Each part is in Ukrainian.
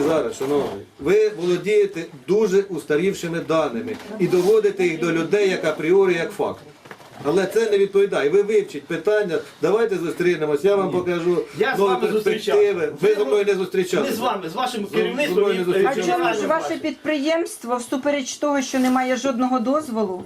Зараз, шановний, ви володієте дуже устарівшими даними і доводите їх до людей як апріорі, як факт. Але це не відповідає. Ви вивчіть питання, давайте зустрінемось, я вам покажу Я з нові вами перспективи. Ви зі мною не Не зустрічалися. з вами, з вашим мною керівництвом. не і, е. А чому ж ваше підприємство, всупереч того, що немає жодного дозволу,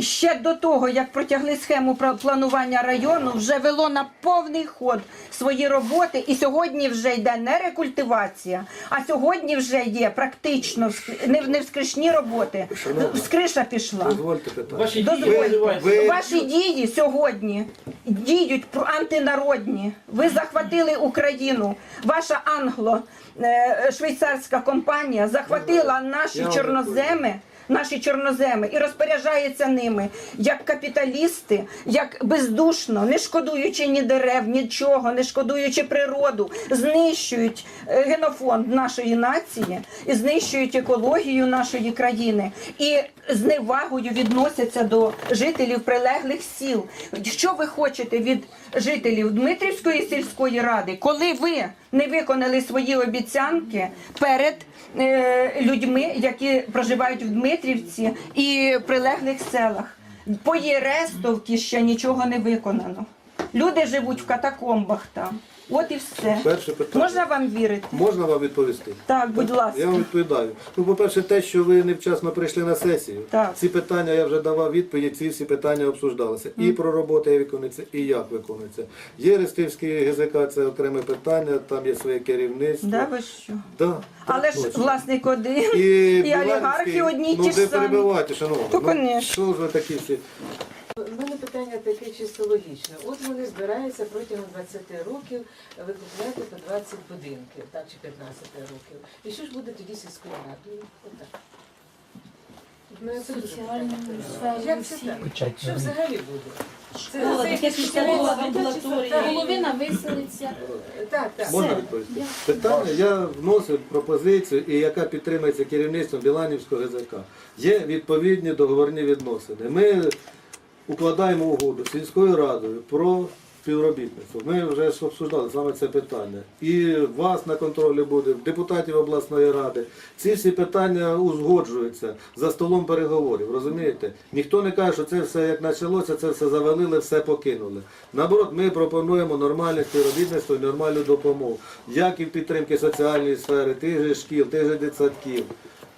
ще до того, як протягли схему планування району, вже вело на повний ход свої роботи, і сьогодні вже йде не рекультивація, а сьогодні вже є практично не, не вскришні роботи. Вскриша пішла. Дозвольте питання. Ваші дії Дозвольте. називаються. Ви- Ваші дії сьогодні діють про антинародні. Ви захватили Україну. Ваша англо-швейцарська компанія захватила наші чорноземи. Наші чорноземи і розпоряджається ними як капіталісти, як бездушно, не шкодуючи ні дерев, нічого, не шкодуючи природу, знищують е, генофонд нашої нації і знищують екологію нашої країни і з невагою відносяться до жителів прилеглих сіл. Що ви хочете від жителів Дмитрівської сільської ради, коли ви не виконали свої обіцянки перед е, людьми, які проживають в Дмитрівці і прилеглих селах? По Єрестовці ще нічого не виконано. Люди живуть в катакомбах там. От і все. Перше питання. Можна вам вірити? Можна вам відповісти? Так, будь ласка. Я вам відповідаю. Ну, по-перше, те, що ви невчасно прийшли на сесію. Так. Ці питання я вже давав відповідь, ці всі питання обсуждалися. І про роботу як виконується, і як виконується. Є Рестівський ГЗК, це окреме питання, там є своє керівництво. Да, ви що? Да, Але ж власник один, і, Біланівський, олігархи одні ну, ті ж ви самі. перебивайте, шановні. То, Ну, конечно. Що ж ви такі всі? У мене питання таке чисто логічне. От вони збираються протягом 20 років викупляти по 20 будинків, так чи 15 років. І що ж буде тоді сільською радою? Отак. Ну, це дуже питання. Як це так? Що взагалі буде? Це, Школа, таке якісь амбулаторія. Половина виселиться. Так, так. Можна відповісти? Питання я вносив пропозицію, і яка підтримується керівництвом Біланівського ГЗК. Є відповідні договорні відносини. Ми укладаємо угоду з сільською радою про співробітництво. Ми вже ж обсуждали саме це питання. І вас на контролі буде, депутатів обласної ради. Ці всі питання узгоджуються за столом переговорів. Розумієте? Ніхто не каже, що це все як почалося, це все завалили, все покинули. Наоборот, ми пропонуємо нормальне співробітництво нормальну допомогу, як і в підтримки соціальної сфери, тих же шкіл, тих же дитсадків.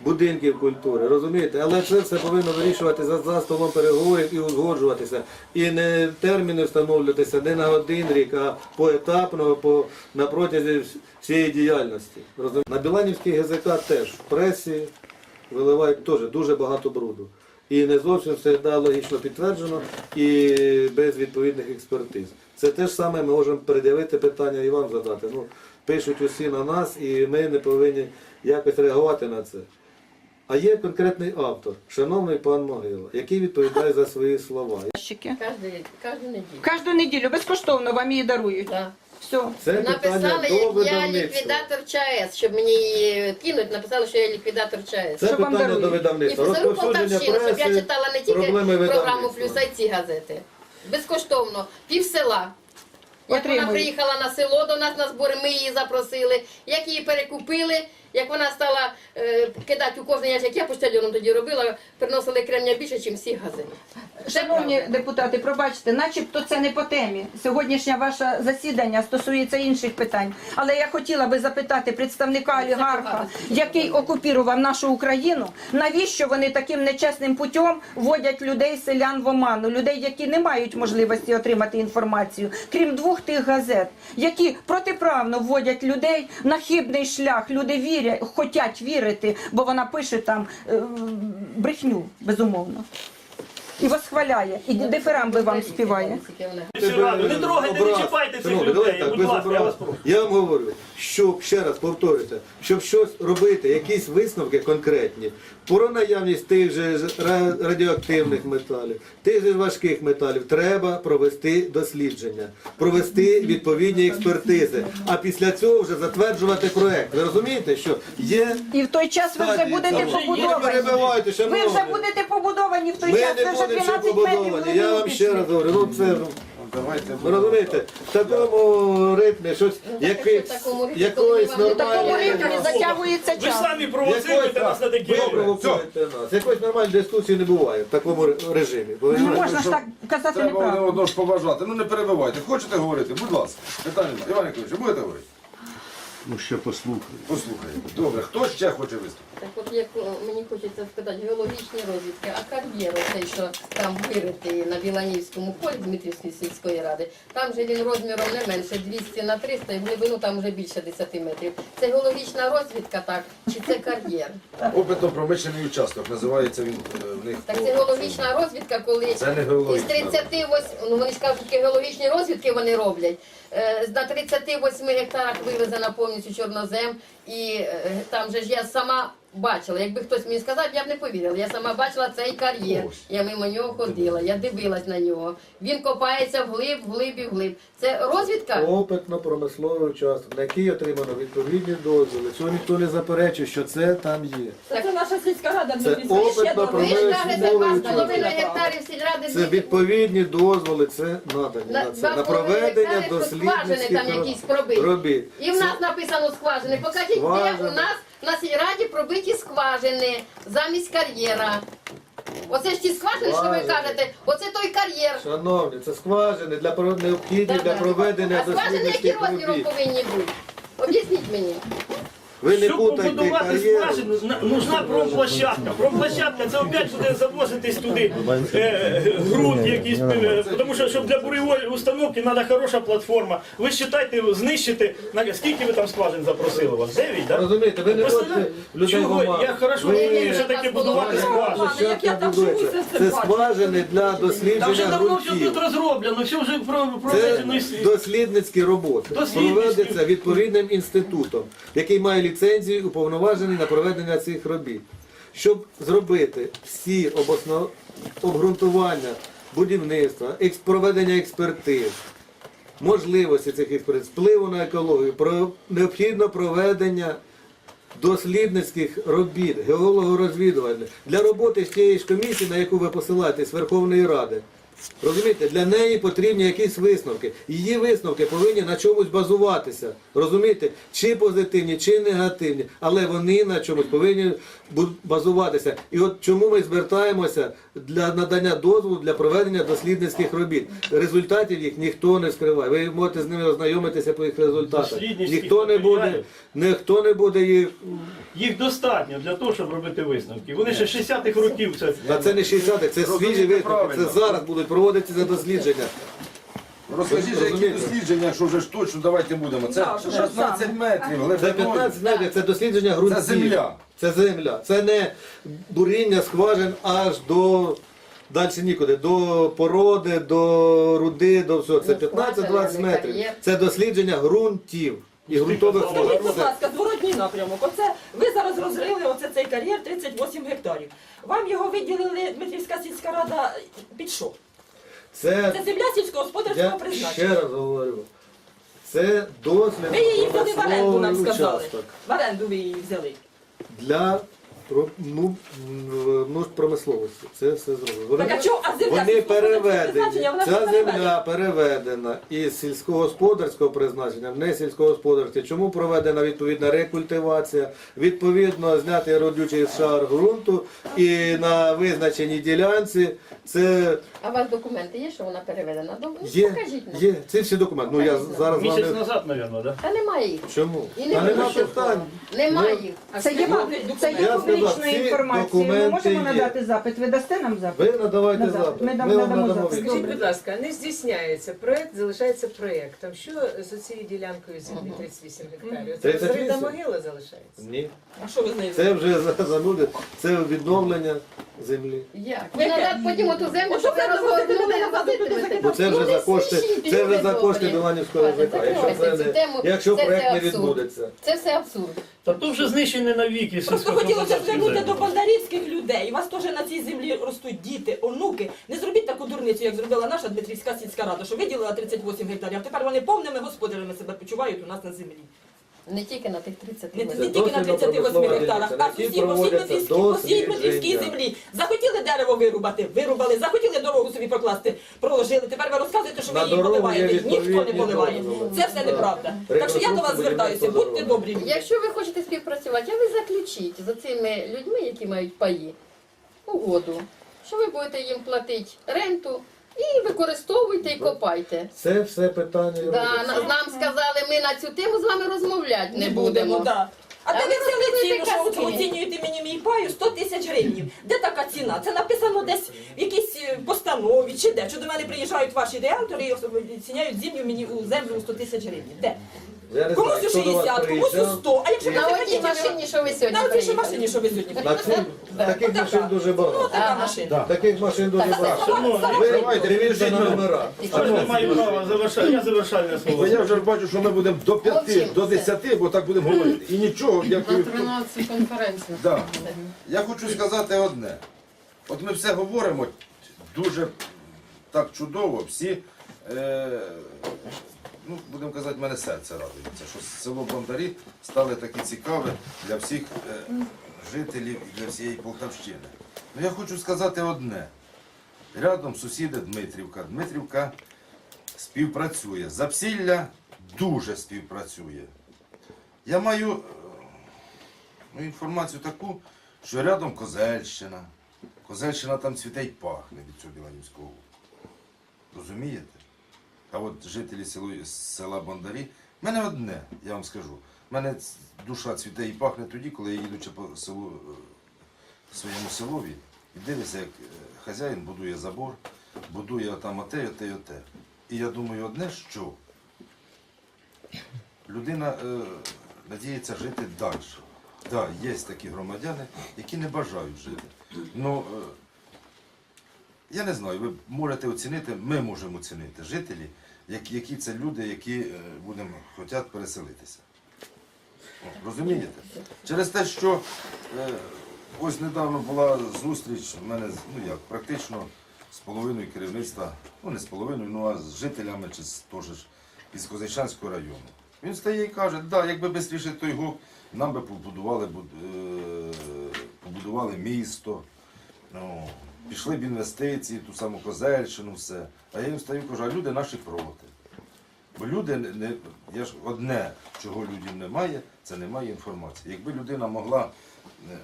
Будинків культури, розумієте? Але це все повинно вирішувати за, за столом переговорів і узгоджуватися. І не терміни встановлюватися не на один рік, а поетапно, по, на протязі всієї діяльності. Розумієте? На Біланівській ГЗК теж в пресі виливають теж дуже багато бруду. І не зовсім все да, логічно підтверджено і без відповідних експертиз. Це те ж саме ми можемо пред'явити питання і вам задати. Ну, пишуть усі на нас, і ми не повинні якось реагувати на це. А є конкретний автор, шановний пан Могила, який відповідає за свої слова. Ящики. Кожну, неділю. Кожну неділю безкоштовно вам її дарують. Да. Все. Це питання Написали, до як я видавництва. ліквідатор ЧАЕС, щоб мені її кинуть, написали, що я ліквідатор ЧАЕС. Це Що вам питання до дарують? І видавництва. Розповсюдження Полтавщину, щоб я преси, читала не тільки проблеми програму видавництва. «Плюс», а й ці газети. Безкоштовно. Пів села. Як Отримують. вона приїхала на село до нас на збори, ми її запросили. Як її перекупили, як вона стала е, кидати у кожний ящик, я почтальоном тоді робила, приносили кремня більше, ніж всі газети. Шановні депутати, пробачте, начебто це не по темі. Сьогоднішнє ваше засідання стосується інших питань. Але я хотіла би запитати представника олігарха, який окупірував нашу Україну, навіщо вони таким нечесним путем вводять людей, селян в оману, людей, які не мають можливості отримати інформацію, крім двох тих газет, які протиправно вводять людей на хибний шлях. Люди вірять, хочуть вірити, бо вона пише там е, брехню, безумовно. І восхваляє, і дифирамби вам співає. Не трогайте, не чіпайте цих людей. Будь ласка, я вас прошу. Я вам говорю, щоб ще раз повторюйте, щоб щось робити, якісь висновки конкретні про наявність тих же ра- радіоактивних металів, тих же важких металів, треба провести дослідження, провести відповідні експертизи, а після цього вже затверджувати проект. Ви розумієте, що є І в той час ви вже будете побудовані. Ви вже будете побудовані в той Ми час. не вже будемо ще 12 метрів побудовані. Я вам ще раз говорю, ну це давайте. Ви розумієте, в такому ритмі щось якийсь- в такому ритмі, якоїсь такому нормальної ритмі затягується Ви час. самі провоцируєте нас на такі. ви провокуєте нас. Якоїсь нормальної дискусії не буває в такому ре- режимі. Не можна ж так казати Треба неправду. одного ж поважати. Ну не перебивайте. Хочете говорити? Будь ласка. Питання немає. Іван Яковлевич, будете говорити? Ну ще послухай. Послухайте. Добре, хто ще хоче виступити? Так от як о, мені хочеться сказати, геологічні розвідки, а кар'єр, цей, що там виритий на Біланівському полі Дмитрівської сільської ради, там же він розміром не менше 200 на 300 і в глибину там вже більше 10 метрів. Це геологічна розвідка, так, чи це кар'єр? Опитно-промишлений участок. Називається він е, в них. Так це геологічна розвідка, коли Це не із 38, ну вони ж кажуть, що геологічні розвідки вони роблять. Е, На 38 гектарах вивезена повністю чорнозем, і е, там же ж я сама бачила. Якби хтось мені сказав, я б не повірила. Я сама бачила цей кар'єр. Ось. Я мимо нього ходила, я дивилась на нього. Він копається вглиб, вглиб і вглиб. Це розвідка? Опитно-промисловий участок, на який отримано відповідні дозволи. Цього ніхто не заперечує, що це там є. Це, це наша сільська рада Це Ще Ви ж кажете, мова 2,5 учасник. гектарів сільради. Це відповідні дозволи, це надані На на це. На проведення гектари, скважини дослідницьких там якісь пробиті. робіт. І в нас написано скважини. Покажіть, де у нас на сільраді пробиті скважини замість кар'єра. Оце ж ті скважини, що ви Скважини. кажете, оце той кар'єр. Шановні, це скважини для про- необхідні для Да-да. проведення А скважини які розміром робіт. повинні бути? Об'ясніть мені. Ви не Щоб путайте побудувати кар'єру. скважину, зна- нужна промплощадка. Промплощадка це опять буде завозитись туди е, ґрунт якийсь, е, тому що щоб для буревої установки треба хороша платформа. Ви считайте, знищите, на скільки ви там скважин запросили у вас? Дев'ять, так? Розумієте, ви не хочете людей чого? оману. Я хорошо розумію, що таке будувати скважину. Ладно, як я там живу, це все Це бачу. скважини для Там вже дослідження давно все ґрунтів. тут розроблено, все вже про- Це проведено. і дослідницькі роботи. Дослідницькі. Проводяться відповідним інститутом, який має ліцензію уповноважений на проведення цих робіт. Щоб зробити всі обосно... обґрунтування будівництва, екс... проведення експертиз, можливості цих експертиз, впливу на екологію, про... необхідно проведення дослідницьких робіт, геолого-розвідувальних для роботи з тієї ж комісії, на яку ви посилаєтесь Верховної Ради. Розумієте, для неї потрібні якісь висновки. Її висновки повинні на чомусь базуватися. Розумієте, чи позитивні, чи негативні, але вони на чомусь повинні базуватися. І от чому ми звертаємося для надання дозволу для проведення дослідницьких робіт. Результатів їх ніхто не скриває. Ви можете з ними ознайомитися по їх результатах. Ніхто не буде, ніхто не буде їх. Їх достатньо для того, щоб робити висновки. Вони ще 60-х років це. Та це не 60-х, це свіжі висновки. Це зараз будуть проводитися дослідження. Розкажіть, же, які Розумієте? дослідження, що вже ж точно давайте будемо. Це Да, що 16 метрів, Це глибиною. 15 метрів, це дослідження ґрунтів. Це земля. Це земля. Це не буріння скважин аж до далі нікуди, до породи, до руди, до всього. Це Ну, 15-20 метрів. Це дослідження ґрунтів і ґрунтових Скажіть, Скажіть, будь. Це- ласка, зворотній напрямок. Оце ви зараз розрили оце цей кар'єр 38 гектарів. Вам його виділили Дмитрівська сільська рада під що? Це Це земля сільськогосподарського я призначення. ще раз говорю. Це дозвіл Ви її взяли в оренду, нам сказали. участок В оренду ви її взяли. для ну, нужд промисловості. Це все зроблено. Так а чого? А земля Вони сільськогосподарського переведені. призначення, вона Ця переведена. земля переведена із сільськогосподарського призначення в несільськогосподарське. Чому проведена відповідна рекультивація, відповідно знятий родючий шар ґрунту і на визначеній ділянці це А у вас документи є, що вона переведена? Ну, є, Покажіть нам. є ці всі документи. Ну я зараз вам Місяць не назад, мабуть, так? Та немає їх. чому? І не Та нема питань. Немає їх. Це є, це є Я сказав, інформації ці. Ми можемо є. надати запит. Ви дасте нам запит? Ви надавайте На запит. Ми дам- Ми вам надамо надамо запит. відповідь. Скажіть, Добре. будь ласка, не здійсняється проект, залишається проектом. Що з цією ділянкою землі 38 гектарів? Це 38? зрита могила залишається. Ні. А що ви з нею? Це вже за- зануди, це відновлення землі. Як? Ви назад потім оту землю, щоб ви розгорнули, мене назад туди возитимете. Бо це вже Ну, за кошти, це вже за кошти. Біланівського Ладно. Якщо це не якщо проект не відбудеться. Це все абсурд. Та то вже знищене навіки. Просто хотілося звернути до бондарівських людей. У вас теж на цій землі ростуть діти, онуки. Не зробіть таку дурницю, як зробила наша Дмитрівська сільська рада, що виділила 38 гектарів, а тепер вони повними господарями себе почувають у нас на землі. Не тільки на тих 30 Не, метрів. не тільки на 38 гектарах, а сусід по всій Петрівській, по всій Петрівській землі. Захотіли дерево вирубати, вирубали, захотіли дорогу собі прокласти, проложили. Тепер ви розказуєте, що ви На її дорогу є поливаєте. Ніхто не відповідні поливає. дозволи. Це все неправда. Так що я до вас Реконструкцію звертаюся, будівництва будьте дороги. добрі. люди. Якщо ви хочете співпрацювати, а ви заключіть за цими людьми, які мають паї, угоду, що ви будете їм платити ренту і використовуйте і копайте. Це все питання. Да, на- нам сказали, ми на цю тему з вами розмовляти не будемо. да. А А де ви взяли ціну, що казки. оцінюєте мені мій паю 100 тисяч гривень? Де така ціна? Це написано десь в якійсь е, постанові чи де? Що до мене приїжджають ваші реалтори і оціняють землю мені у землю у 100 тисяч гривень? Де? Я не Комусь знаю, у хто до вас 60, комусь у приїжджав. 100. А якщо На не одній машині, що ви сьогодні на що приїхали. машині, що ви сьогодні На цій таких машин дуже Ну, багато. така машина. Таких машин дуже багато. Ви дивіться на номера. я не маю права завершати. Я завершальне Бо слово. я вже бачу, що ми будемо до п'яти, до десяти, бо так будемо говорити. І нічого, дякую. 13 конференцію. Да. Я хочу сказати одне. От ми все говоримо дуже так чудово, всі, е, ну, будемо казати, мене серце радується, що село Бондарі стали такі цікаві для всіх е, жителів і для всієї Полтавщини. Ну я хочу сказати одне. Рядом сусіди Дмитрівка. Дмитрівка співпрацює. Запсілля дуже співпрацює. Я маю е, ну, інформацію таку, що рядом Козельщина. Козельщина там цвіте й пахне від цього Біланівського. Розумієте? А от жителі села Бондарі, в мене одне, я вам скажу. В мене душа цвіте і пахне тоді, коли я їдучи по селу, е, своєму селові, і дивлюся, як е, хазяїн будує забор, будує там оте, оте, оте. І я думаю одне, що людина е, надіється жити далі. Так, да, є такі громадяни, які не бажають жити. Ну, е, я не знаю, ви можете оцінити, ми можемо оцінити жителі, які, це люди, які е, будемо хочуть переселитися. О, розумієте? Через те, що е, ось недавно була зустріч у мене ну як, практично з половиною керівництва, ну не з половиною, ну а з жителями чи з теж із Козачанського району. Він стає і каже, да, якби швидше той гук, нам би побудували, е, побудували місто, ну, пішли б інвестиції, ту саму Козельщину, все. А я їм стаю і кажу, а люди наші проти. Бо люди не, я ж одне, чого людям немає, це немає інформації. Якби людина могла е,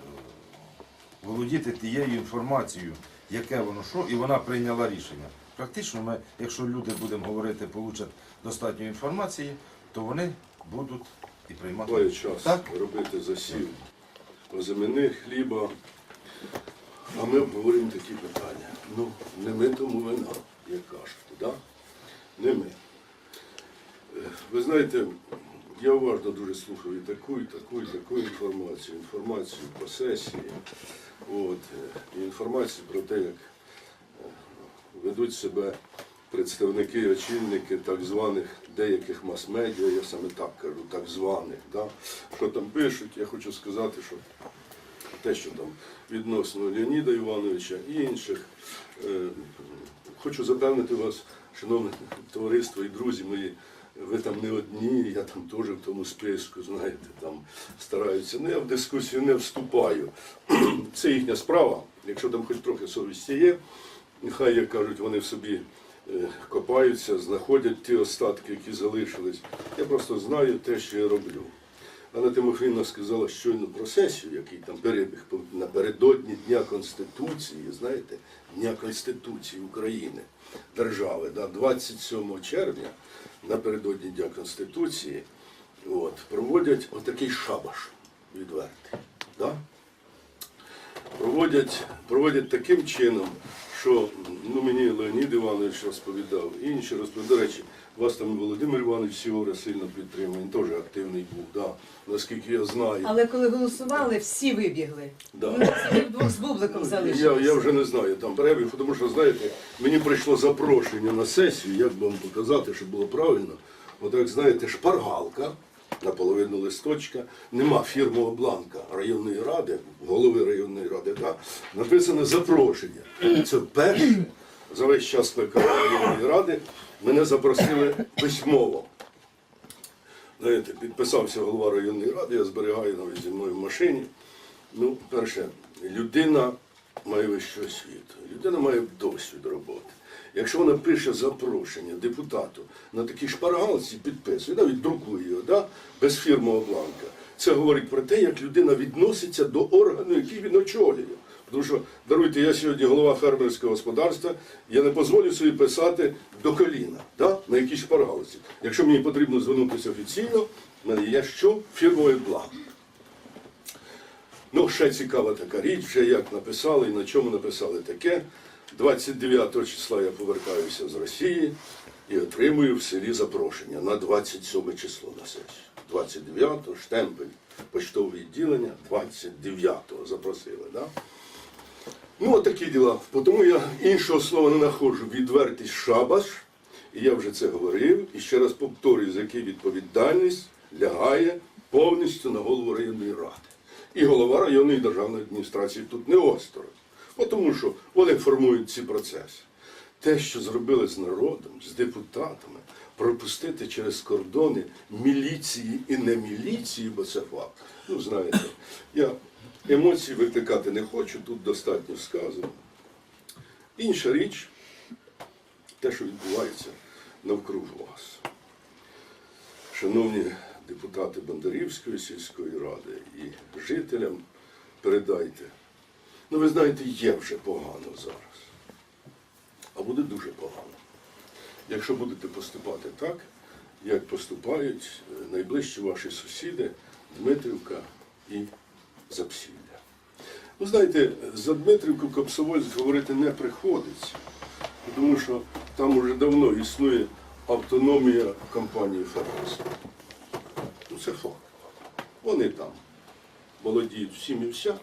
володіти тією інформацією, яке воно що, і вона прийняла рішення. Практично, ми, якщо люди будемо говорити, получать достатньо інформації, то вони будуть і приймати. Має час Так? робити засів озимини, хліба. А ми обговорюємо такі питання. Ну, не ми тому вина, як кажете, да? не ми. Е, Ви знаєте, я уважно дуже слухав і таку, і таку, і таку інформацію. Інформацію по сесії, от, е, інформацію про те, як е, ведуть себе представники, очільники так званих деяких мас-медіа, я саме так кажу, так званих. Да? Що там пишуть, я хочу сказати, що те, що там відносно Леоніда Івановича і інших. Е, Хочу запевнити вас, шановне товариство і друзі мої, ви там не одні, я там теж в тому списку, знаєте, там стараються. Ну, я в дискусію не вступаю. Це їхня справа. Якщо там хоч трохи совісті є, нехай, як кажуть, вони в собі е, копаються, знаходять ті остатки, які залишились. Я просто знаю те, що я роблю. Анна Тимофіївна сказала щойно про сесію, який там перебіг напередодні Дня Конституції, знаєте, Дня Конституції України, держави, да, 27 червня, напередодні Дня Конституції, от, проводять отакий шабаш відвертий. Да? проводять, проводять таким чином, що ну, мені Леонід Іванович розповідав, інші розповідали. До речі, вас там Володимир Іванович Сігора сильно підтримує, він теж активний був, да, наскільки я знаю. Але коли голосували, всі вибігли. Да. Ми самі вдвох з бубликом Я, залишилися. я вже не знаю там перебіг, тому що знаєте, мені прийшло запрошення на сесію, як би вам показати, щоб було правильно. Отак, знаєте, шпаргалка, наполовину листочка, нема фірмового бланка районної ради, голови районної ради, да, написане запрошення. Це перше за весь час районної ради мене запросили письмово. знаєте, підписався голова районної ради, я зберігаю навіть зі мною в машині. Ну, перше, людина має вищу освіту, людина має досвід роботи. Якщо вона пише запрошення депутату на такій шпаргалці, підписує, навіть друкує його, да? без фірмового бланка, це говорить про те, як людина відноситься до органу, який він очолює. Тому що, даруйте, я сьогодні голова фермерського господарства, я не дозволю собі писати до коліна, да? на якійсь шпаргалці. Якщо мені потрібно звернутися офіційно, в мене є що? Фірмовий бланк. Ну, ще цікава така річ, вже як написали і на чому написали таке. 29 числа я повертаюся з Росії і отримую в селі запрошення на 27 число на сесію. 29-го штемпель почтове відділення, 29-го запросили. Да? Ну, от такі діла. Тому я іншого слова не знаходжу. Відвертість шабаш. І я вже це говорив. І ще раз повторюю, за який відповідальність лягає повністю на голову районної ради. І голова районної державної адміністрації тут не осторонь. Тому що вони формують ці процеси. Те, що зробили з народом, з депутатами, пропустити через кордони міліції і не міліції, бо це факт. Ну, знаєте, я емоцій викликати не хочу, тут достатньо сказано. Інша річ, те, що відбувається навкруг вас. Шановні депутати Бондарівської сільської ради і жителям передайте. Ну, ви знаєте, є вже погано зараз. А буде дуже погано. Якщо будете поступати так, як поступають е, найближчі ваші сусіди Дмитрівка і Запсілля. Ну, знаєте, за Дмитрівку Капсовольськ говорити не приходиться, тому що там уже давно існує автономія компанії Фермерс. Ну, це факт. Вони там володіють всім і вся.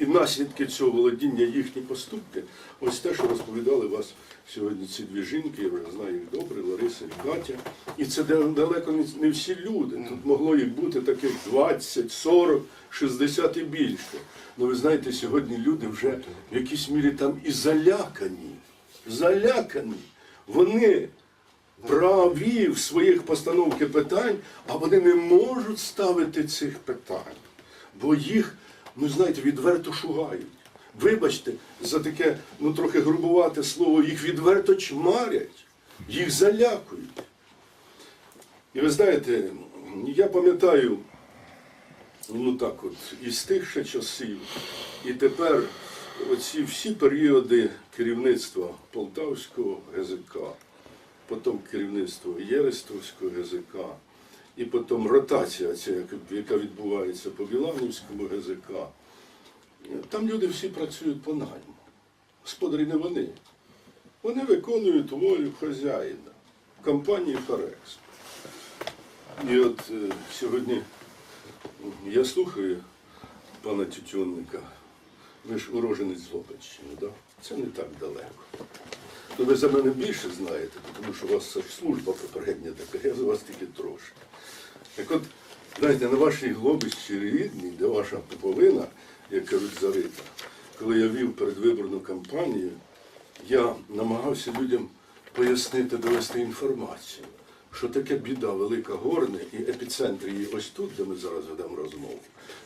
І наслідки цього володіння їхні поступки, ось те, що розповідали вас сьогодні ці дві жінки, я вже знаю їх добре, Лариса і Катя. І це далеко не- всі люди. Тут могло їх бути таких 20, 40, 60 і більше. Ну ви знаєте, сьогодні люди вже в якійсь мірі там і залякані. Залякані. Вони праві в своїх постановки питань, а вони не можуть ставити цих питань, бо їх, ну знаєте, відверто шугають. Вибачте, за таке, ну трохи грубувате слово, їх відверто чмарять, їх залякують. І ви знаєте, я пам'ятаю, ну так от, із тих ще часів, і тепер оці всі періоди керівництва Полтавського ГЗК, потім керівництво Єрестовського ГЗК, і потім ротація, ця, яка- відбувається по Біланівському ГЗК. Там люди всі працюють по найму. Господарі не вони. Вони виконують волю хазяїна в компанії Форекс. І от е, сьогодні я слухаю пана Тютюнника. Ви ж уроженець з Лобаччини, да? це не так далеко. Ну, ви за мене більше знаєте, тому що у вас служба попередня така, я за вас тільки трошки. Так от, знаєте, на вашій глобищі рідній, де ваша поповина, як кажуть, зарита, коли я вів передвиборну кампанію, я намагався людям пояснити, довести інформацію, що таке біда велика горне і епіцентр її ось тут, де ми зараз ведемо розмову.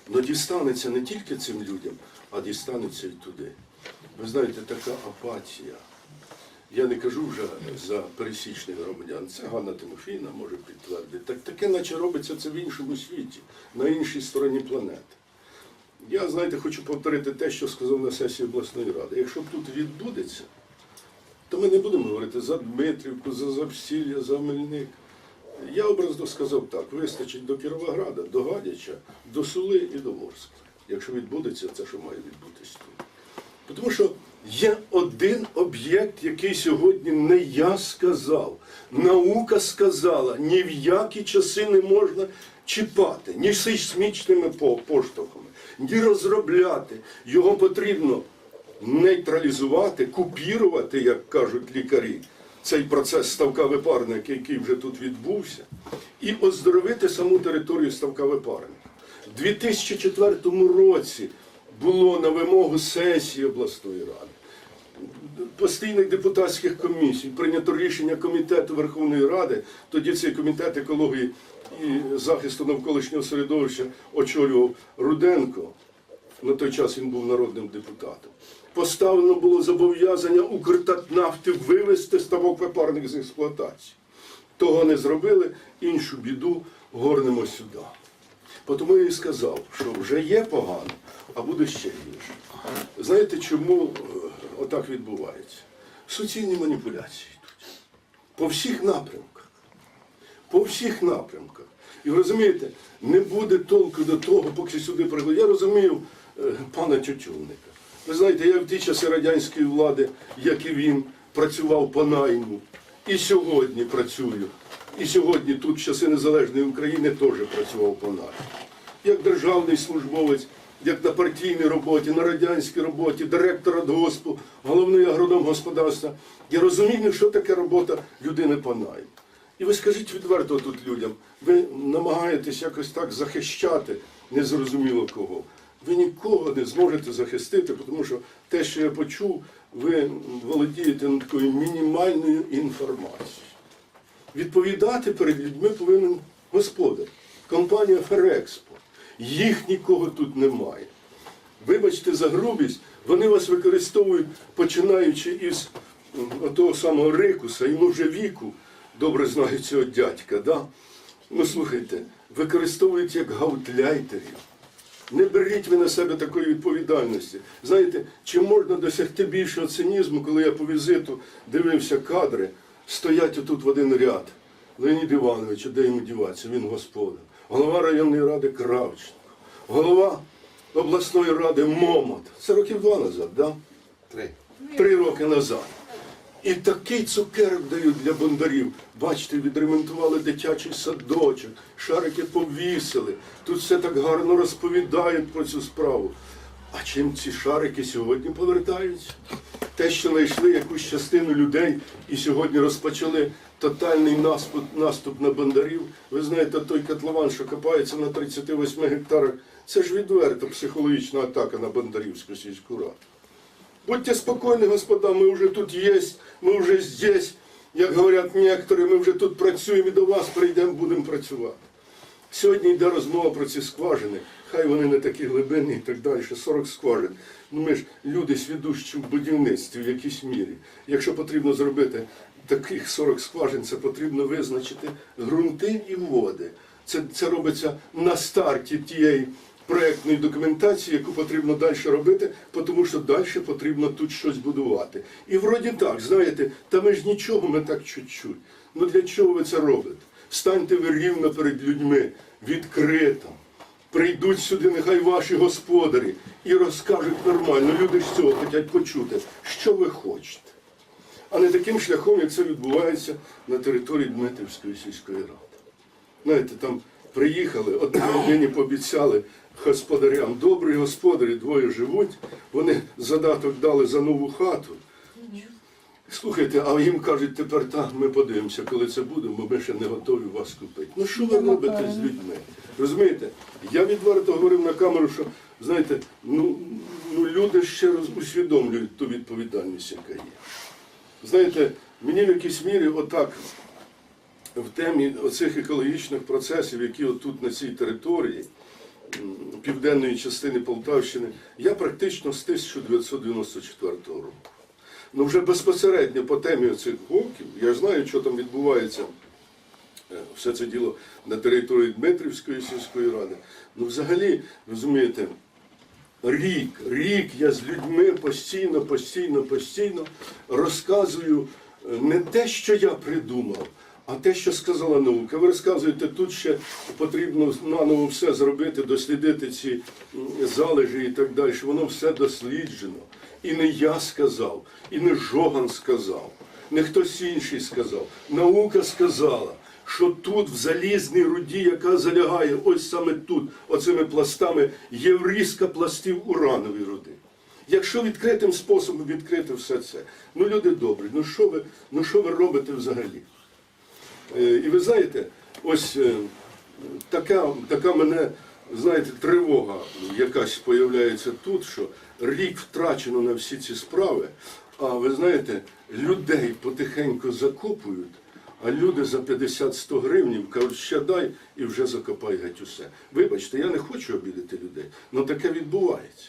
Но дістанеться не тільки цим людям, а дістанеться і туди. Ви знаєте, така апатія. Я не кажу вже за пересічних громадян. Це Ганна Тимофійна може підтвердити. Так таке, наче робиться це в іншому світі, на іншій стороні планети. Я, знаєте, хочу повторити те, що сказав на сесії обласної ради. Якщо тут відбудеться, то ми не будемо говорити за Дмитрівку, за Запсілля, за Мельник. Я образно сказав так: вистачить до Кіровограда, до Гадяча, до Сули і до Ворскла. Якщо відбудеться, це що має відбутися тут. Тому що є один об'єкт, який сьогодні не я сказав, наука сказала, ні в які часи не можна чіпати, ні сейсмічними поштовхами, ні розробляти. Його потрібно нейтралізувати, купірувати, як кажуть лікарі, цей процес ставка випарника, який вже тут відбувся, і оздоровити саму територію ставка випарника. У 2004 році було на вимогу сесії обласної ради постійних депутатських комісій, прийнято рішення комітету Верховної Ради, тоді цей комітет екології і захисту навколишнього середовища очолював Руденко. На той час він був народним депутатом. Поставлено було зобов'язання Укртатнафти вивести ставок випарник з експлуатації. Того не зробили, іншу біду горнемо сюди. Тому я і сказав, що вже є погано, а буде ще гірше. Знаєте, чому е, отак відбувається? Суцільні маніпуляції йдуть. По всіх напрямках. По всіх напрямках. І ви розумієте, не буде толку до того, поки сюди прийшли. Я розумію е, пана Тютюнника. Ви знаєте, я в ті часи радянської влади, як і він, працював по найму. І сьогодні працюю. І сьогодні тут, в часи Незалежної України, теж працював по найму. Як державний службовець, як на партійній роботі, на радянській роботі, директор радгоспу, головний агроном господарства. Я розумію, що таке робота людини по найму. І ви скажіть відверто тут людям, ви намагаєтесь якось так захищати незрозуміло кого. Ви нікого не зможете захистити, тому що те, що я почув, ви володієте такою мінімальною інформацією. Відповідати перед людьми повинен господар, компанія Ферекспо. Їх нікого тут немає. Вибачте за грубість, вони вас використовують, починаючи із того самого Рикуса, йому вже віку, добре знаю цього дядька, да? Ну слухайте, використовують як гаутляйтерів. Не беріть ви на себе такої відповідальності. Знаєте, чи можна досягти більшого цинізму, коли я по візиту дивився кадри, стоять отут в один ряд. Леонід Іванович, де йому діватися? Він господар. Голова районної ради Кравченко, голова обласної ради Момот. Це років два назад, да? Три. Три роки назад. І такий цукерок дають для бондарів. Бачите, відремонтували дитячий садочок, шарики повісили. Тут все так гарно розповідають про цю справу. А чим ці шарики сьогодні повертаються? Те, що знайшли якусь частину людей і сьогодні розпочали тотальний наступ, наступ на бондарів. Ви знаєте, той котлован, що копається на 38 гектарах, це ж відверта психологічна атака на Бондарівську сільську раду. Будьте спокойны, господа, мы уже тут есть, мы уже здесь. Як говорять некоторі, ми вже тут працюємо і до вас прийдемо, будемо працювати. Сьогодні йде розмова про ці скважини. Хай вони не такі глибинні і так далі, 40 скважин. Ну ми ж люди свідущі в будівництві в якійсь мірі. Якщо потрібно зробити таких 40 скважин, це потрібно визначити ґрунти і води. Це, це робиться на старті тієї проєктної документації, яку потрібно далі робити, тому що далі потрібно тут щось будувати. І вроді так, знаєте, та ми ж нічого, ми так чуть-чуть. Ну для чого ви це робите? Станьте ви рівно перед людьми, відкрито. Прийдуть сюди, нехай ваші господарі, і розкажуть нормально. Люди ж цього хочуть почути, що ви хочете. А не таким шляхом, як це відбувається на території Дмитрівської сільської ради. Знаєте, там приїхали, одній людині пообіцяли господарям, добрі господарі, двоє живуть, вони задаток дали за нову хату. Слухайте, а їм кажуть, тепер так, ми подивимося, коли це буде, бо ми ще не готові вас купити. Ну що ви робите з людьми? Розумієте? Я відверто говорив на камеру, що знаєте, ну, ну люди ще раз усвідомлюють ту відповідальність, яка є. Знаєте, мені в якійсь мірі отак в темі оцих екологічних процесів, які отут на цій території південної частини Полтавщини, я практично з 1994 року. Ну вже безпосередньо по темі цих гуків, я знаю, що там відбувається. е, Все це діло на території Дмитрівської сільської ради. Ну, взагалі, розумієте, рік, рік я з людьми постійно, постійно, постійно розказую е, не те, що я придумав, а те, що сказала наука. Ви розказуєте, тут ще потрібно наново все зробити, дослідити ці залежі і так далі. Воно все досліджено. І не я сказав, і не Жоган сказав, не хтось інший сказав. Наука сказала, що тут в залізній руді, яка залягає ось саме тут, оцими пластами, є врізка пластів уранової руди. Якщо відкритим способом відкрити все це, ну люди добрі, ну що ви, ну що ви робите взагалі? Е, І ви знаєте, ось е, така, така мене, знаєте, тривога якась появляється тут, що рік втрачено на всі ці справи, А ви знаєте, людей потихеньку закопують, а люди за 50-100 гривнів кажуть, ще дай і вже закопай геть усе. Вибачте, я не хочу обідати людей, але таке відбувається.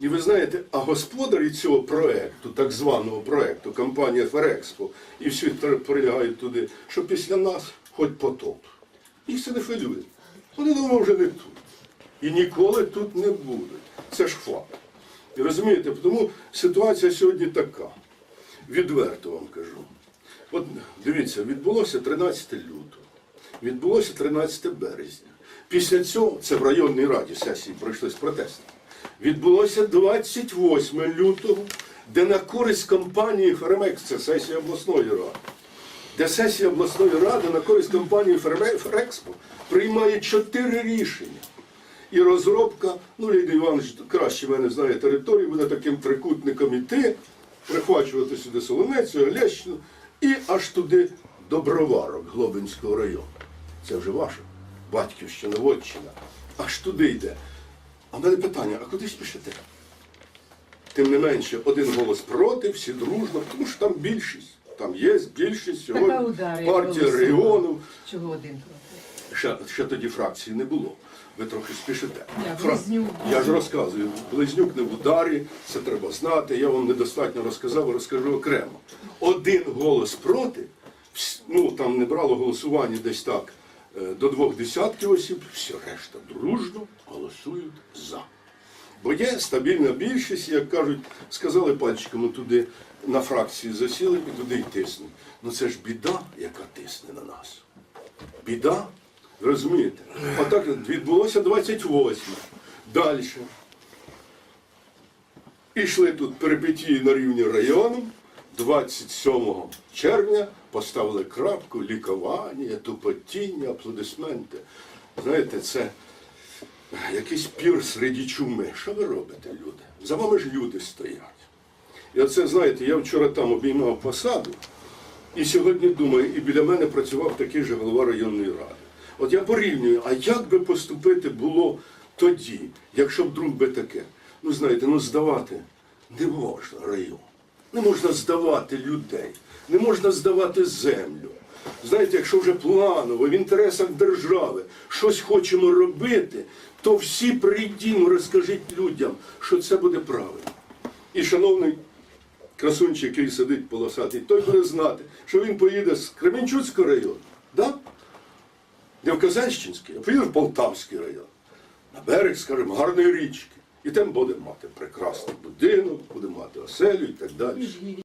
І ви знаєте, а господарі цього проекту, так званого проекту, компанія Ферекспо, і всі прилягають туди, що після нас хоч потоп. Їх це не хвилює. Вони давно вже не тут. І ніколи тут не будуть. Це ж факт. І розумієте, тому ситуація сьогодні така. Відверто вам кажу. От дивіться, відбулося 13 лютого, відбулося 13 березня. Після цього, це в районній раді сесії пройшли з протестом. Відбулося 28 лютого, де на користь компанії Феремекс, це сесія обласної ради, де сесія обласної ради на користь компанії Ферекспо приймає чотири рішення. І розробка, ну Лідій Іванович краще мене знає територію, буде таким трикутником іти, прихвачувати сюди Солонецю, Олещину і аж туди до Броварок Глобинського району. Це вже ваша батьківщина, вотчина. Аж туди йде. А в мене питання, а куди спішите? Тим не менше, один голос проти, всі дружно, тому що там більшість. Там є більшість сьогодні. Партія регіонів. Чого один проти? Ще, ще тоді фракції не було. Ви трохи спішите. Я Фра- Я ж розказую, Близнюк не в ударі, це треба знати. Я вам недостатньо розказав, розкажу окремо. Один голос проти, ну там не брало голосування десь так до двох десятків осіб, всі решта дружно голосують за. Бо є стабільна більшість, як кажуть, сказали пальчиками туди на фракції засіли і туди й тиснуть. Ну це ж біда, яка тисне на нас. Біда, розумієте? Отак відбулося 28. Далі. Ішли тут перипетії на рівні району. 27 червня поставили крапку, лікування, тупотіння, аплодисменти. Знаєте, це якийсь пір серед чуми. Що ви робите, люди? За вами ж люди стоять. І оце, знаєте, я вчора там обіймав посаду, і сьогодні думаю, і біля мене працював такий же голова районної ради. От я порівнюю, а як би поступити було тоді, якщо б вдруг би таке? Ну, знаєте, ну здавати не можна район. Не можна здавати людей, не можна здавати землю. Знаєте, якщо вже планово, в інтересах держави щось хочемо робити, то всі прийдімо, розкажіть людям, що це буде правильно. І шановний красунчик, який сидить полосатий, той буде знати, що він поїде з Кременчуцького району, да? не в Казанщинський, а поїде в Полтавський район. На берег, скажімо, гарної річки. І там будемо мати прекрасний будинок, будемо мати оселю і так далі.